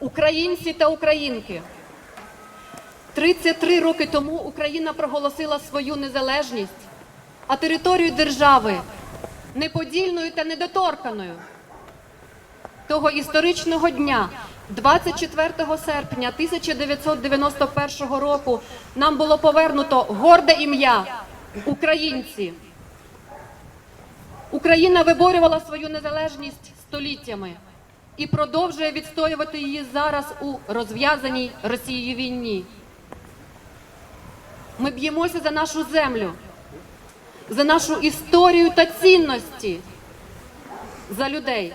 українці та українки. 33 роки тому Україна проголосила свою незалежність, а територію держави неподільною та недоторканою. Того історичного дня, 24 серпня 1991 року, нам було повернуто горде ім'я українці. Україна виборювала свою незалежність століттями і продовжує відстоювати її зараз у розв'язаній Росією війні. Ми б'ємося за нашу землю, за нашу історію та цінності, за людей.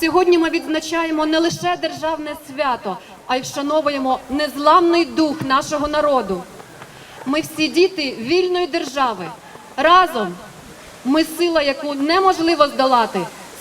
Сьогодні ми відзначаємо не лише державне свято, а й вшановуємо незламний дух нашого народу. Ми всі діти вільної держави. Разом ми сила, яку неможливо здолати.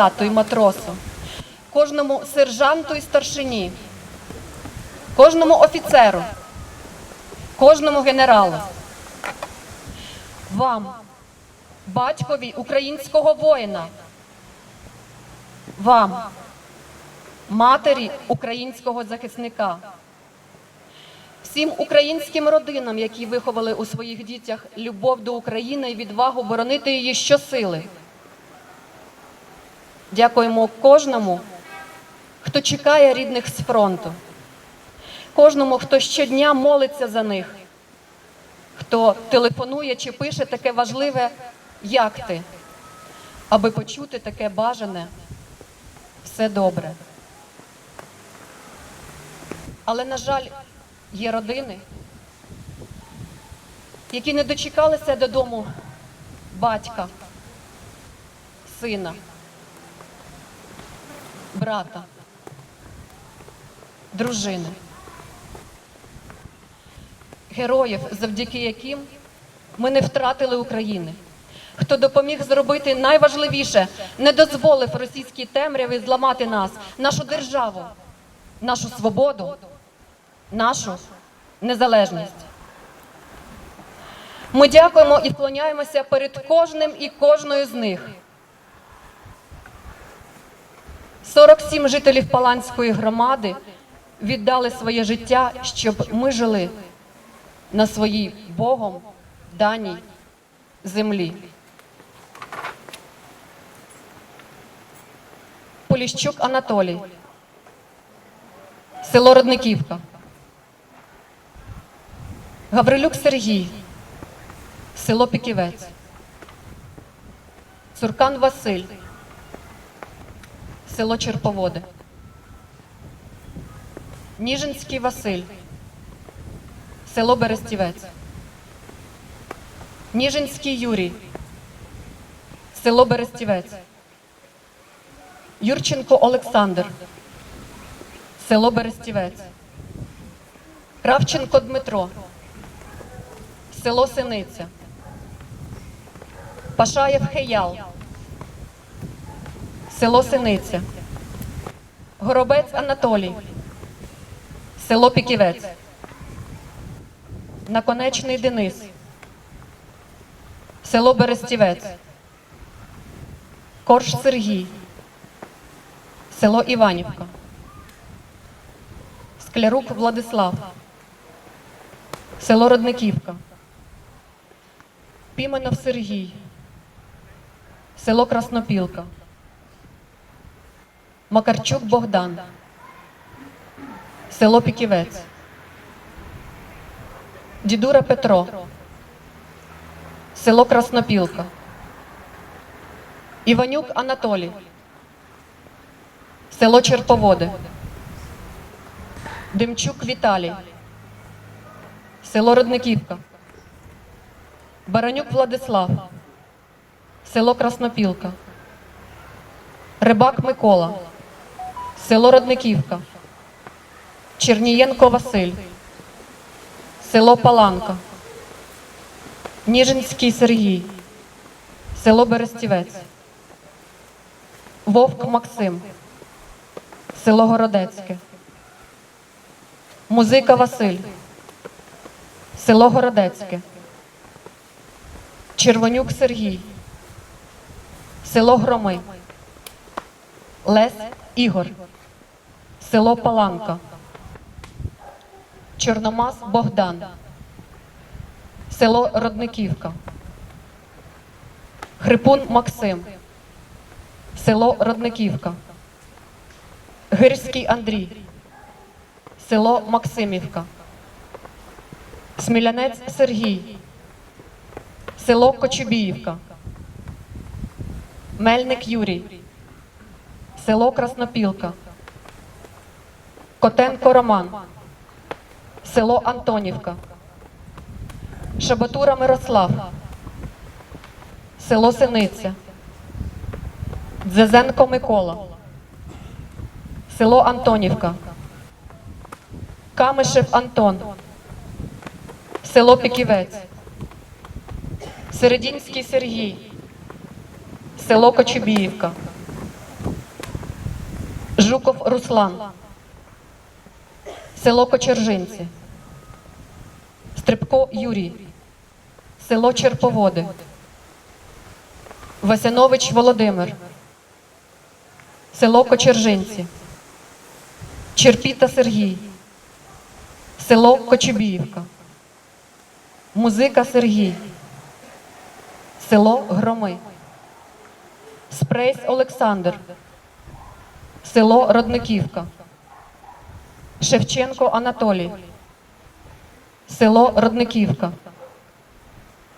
солдату і матросу, кожному сержанту і старшині, кожному офіцеру, кожному генералу. Вам, батькові українського воїна, вам, матері українського захисника, всім українським родинам, які виховали у своїх дітях любов до України і відвагу боронити її щосили. Дякуємо кожному, хто чекає рідних з фронту, кожному, хто щодня молиться за них, хто телефонує чи пише таке важливе, як ти, аби почути таке бажане, все добре. Але, на жаль, є родини, які не дочекалися додому батька, сина брата, дружини, героїв, завдяки яким ми не втратили України. Хто допоміг зробити найважливіше, не дозволив російській темряві зламати нас, нашу державу, нашу свободу, нашу незалежність. Ми дякуємо і вклоняємося перед кожним і кожною з них. 47 жителів Паланської громади віддали своє життя, щоб ми жили на своїй Богом даній землі. Поліщук Анатолій, село Родниківка. Гаврилюк Сергій, село Піківець. Цуркан Василь, село Черповоди. Ніжинський Василь, село Берестівець. Ніжинський Юрій, село Берестівець. Юрченко Олександр, село Берестівець. Кравченко Дмитро, село Синиця. Пашаєв Хеял, село Синиця. Горобець Анатолій, село Піківець. Наконечний Денис, село Берестівець. Корж Сергій, село Іванівка. Склярук Владислав, село Родниківка, Піменов Сергій, село Краснопілка, Макарчук Богдан, село Піківець, Дідура Петро, село Краснопілка, Іванюк Анатолій, село Черповоди, Демчук Віталій, село Родниківка, Баранюк Владислав, село Краснопілка, Рибак Микола, село Родниківка, Чернієнко Василь, село Паланка, Ніжинський Сергій, село Берестівець, Вовк Максим, село Городецьке, Музика Василь, село Городецьке, Червонюк Сергій, село Громи, Лес Ігор, село Паланка, Чорномаз Богдан, село Родниківка, Хрипун Максим, село Родниківка, Гирський Андрій, село Максимівка, Смілянець Сергій, село Кочубіївка, Мельник Юрій, село Краснопілка, Котенко Роман, село Антонівка, Шабатура Мирослав, село Синиця, Дзезенко Микола, село Антонівка, Камишев Антон, село Піківець, Середінський Сергій, село Кочубіївка, Жуков Руслан, село Кочержинці, Стрибко Юрій, село Черповоди, Васянович Володимир, село Кочержинці, Черпіта Сергій, село Кочубіївка, Музика Сергій, село Громи, Спрейс Олександр, село Родниківка, Шевченко Анатолій, село Родниківка,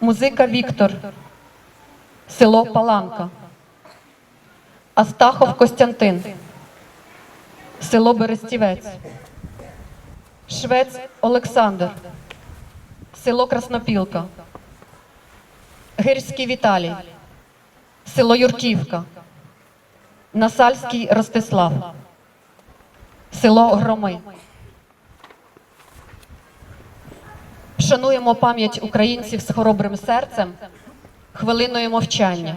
Музика Віктор, село Паланка, Астахов Костянтин, село Берестівець, Швець Олександр, село Краснопілка, Гирський Віталій, село Юрківка, Насальський Ростислав, село Громи. Шануємо пам'ять українців з хоробрим серцем хвилиною мовчання.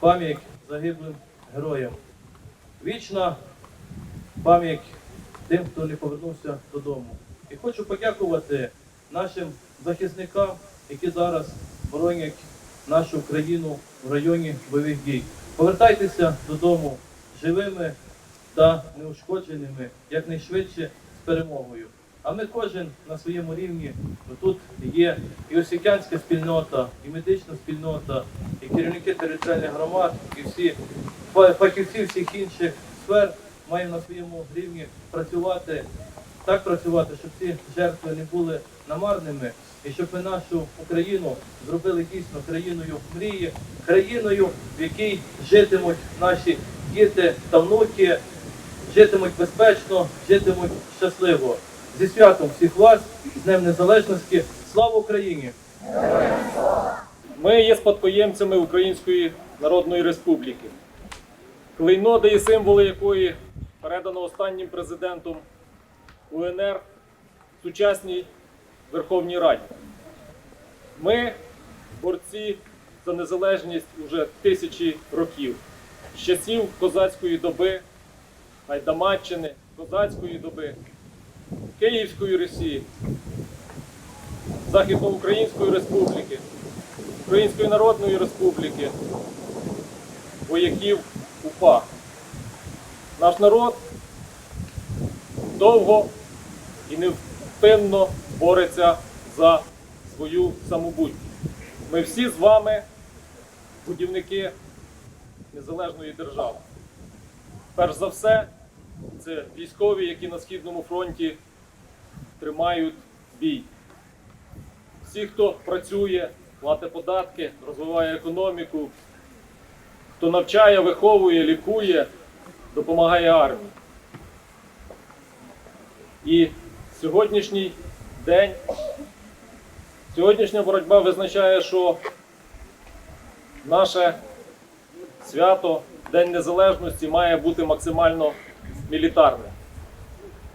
пам'ять загиблим героям. Вічна пам'ять тим, хто не повернувся додому. І хочу подякувати нашим захисникам, які зараз боронять нашу країну в районі бойових дій. Повертайтеся додому живими та неушкодженими якнайшвидше з перемогою. А ми кожен на своєму рівні тут є і освітянська спільнота, і медична спільнота, і керівники територіальних громад, і всі фа- фахівці всіх інших сфер маємо на своєму рівні працювати, так працювати, щоб ці жертви не були намарними, і щоб ми нашу Україну зробили дійсно країною мрії, країною, в якій житимуть наші діти та внуки, житимуть безпечно, житимуть щасливо. Зі святом всіх вас, з Днем Незалежності. Слава Україні! Ми є спадкоємцями Української Народної Республіки, клейноди і символи якої передано останнім президентом УНР сучасній Верховній Раді. Ми борці за незалежність уже тисячі років, з часів козацької доби, Гайдамаччини, козацької доби, Київської Росії, Західноукраїнської Республіки. Української Народної Республіки, вояків УПА. Наш народ довго і невпинно бореться за свою самобутність. Ми всі з вами будівники незалежної держави. Перш за все, це військові, які на Східному фронті тримають бій всі, хто працює, платить податки, розвиває економіку, хто навчає, виховує, лікує, допомагає армії. І сьогоднішній день, сьогоднішня боротьба визначає, що наше свято, День Незалежності, має бути максимально мілітарним.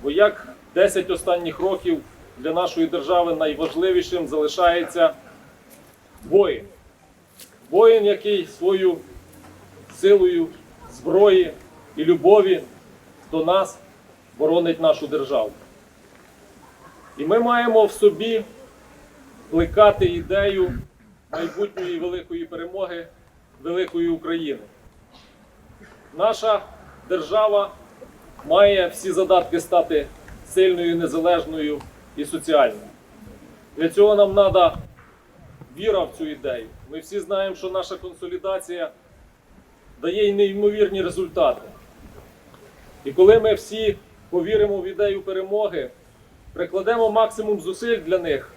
Бо як 10 останніх років для нашої держави найважливішим залишається воїн. Воїн, який свою силою зброї і любові до нас боронить нашу державу. І ми маємо в собі плекати ідею майбутньої великої перемоги великої України. Наша держава має всі задатки стати сильною, незалежною і соціальною. Для цього нам треба віра в цю ідею. Ми всі знаємо, що наша консолідація дає неймовірні результати. І коли ми всі повіримо в ідею перемоги, прикладемо максимум зусиль для них,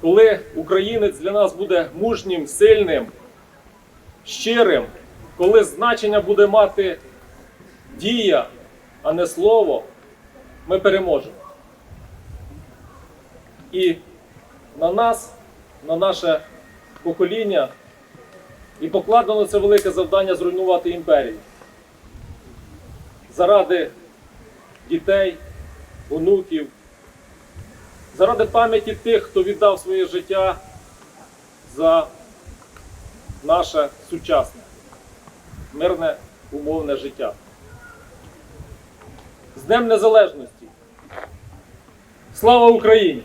коли українець для нас буде мужнім, сильним, щирим, коли значення буде мати дія, а не слово, ми переможемо. І на нас, на наше покоління, і покладено це велике завдання зруйнувати імперію. Заради дітей, онуків, заради пам'яті тих, хто віддав своє життя за наше сучасне, мирне, умовне життя. З Днем Незалежності! Слава Україні!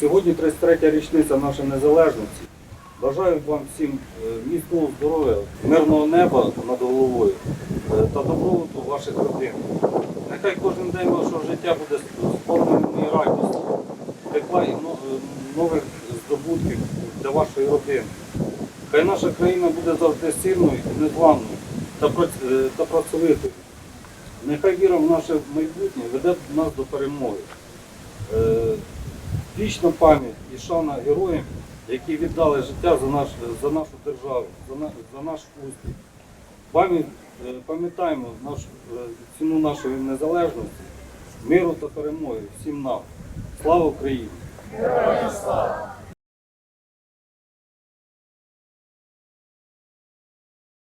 Сьогодні 33-я річниця нашої незалежності. Бажаю вам всім е, міцного здоров'я, мирного неба над головою е, та добробуту ваших родин. Нехай кожен день вашого життя буде сповнений радістю, тепла і е, нових здобутків для вашої родини. Хай наша країна буде завжди сильною незламною та працьовитою. Нехай віра в наше майбутнє веде нас до перемоги. Е, Вічна пам'ять і шана героям, які віддали життя за, наш, за нашу державу, за, на, за наш успіх. Е, пам'ятаємо наш, е, ціну нашої незалежності, миру та перемоги всім нам. Слава Україні! Героям слава!